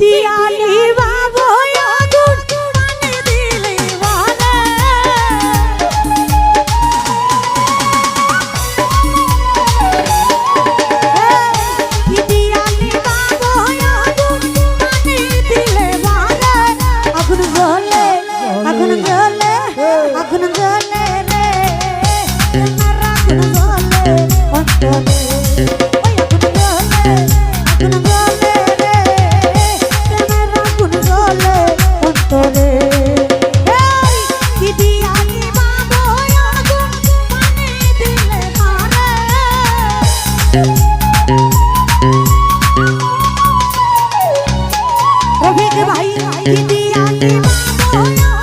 দিয়ালি ভাই দিদি আমি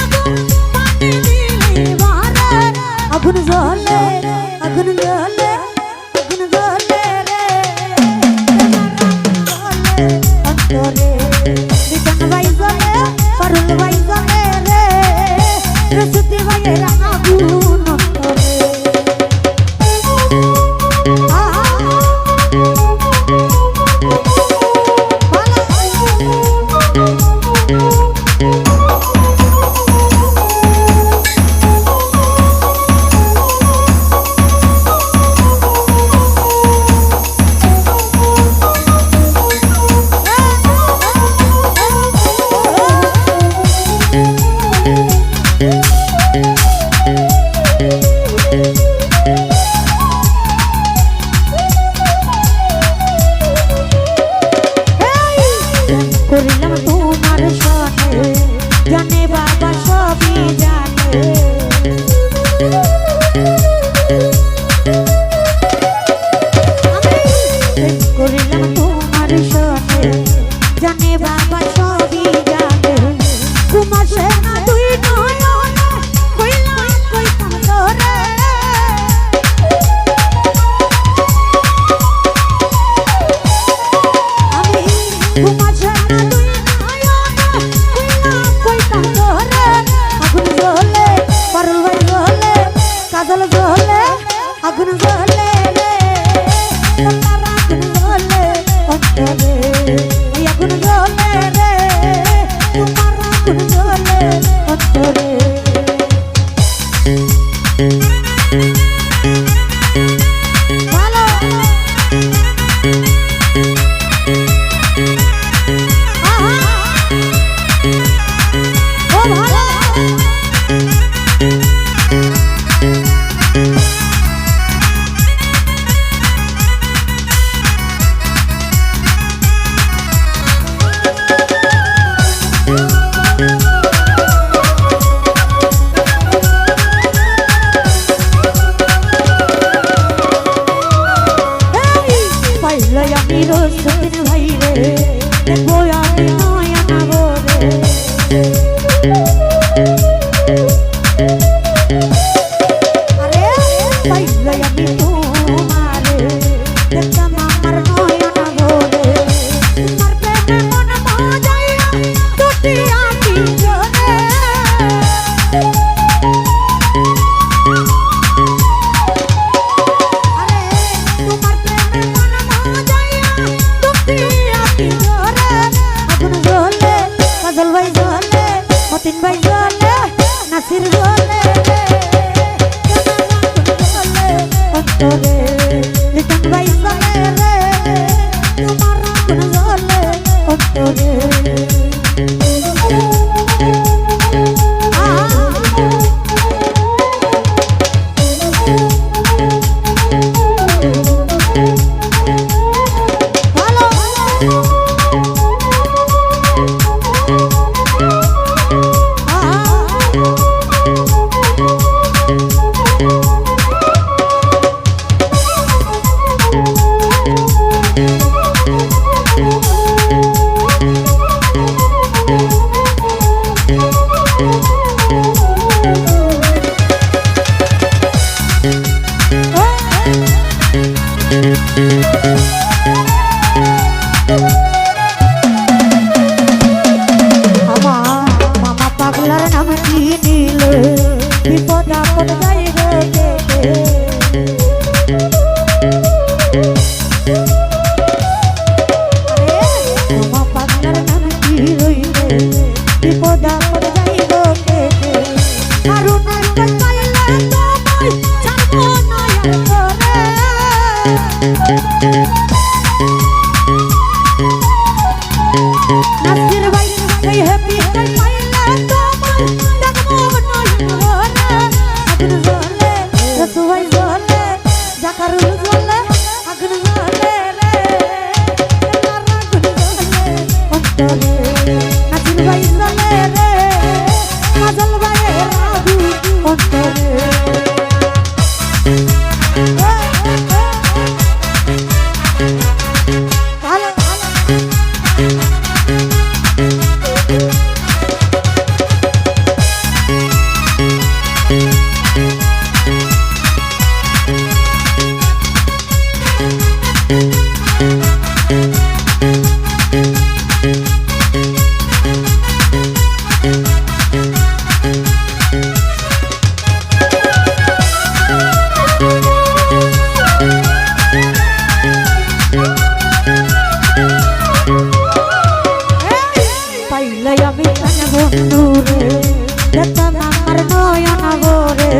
করিলাম তোমার সনে জানে বাবা সবই জানে চিরসুদিন ভাইরে দেখব আর নয় আমাবো রে। Yo Música আগুন যেতাম আমার নয়ন ভরে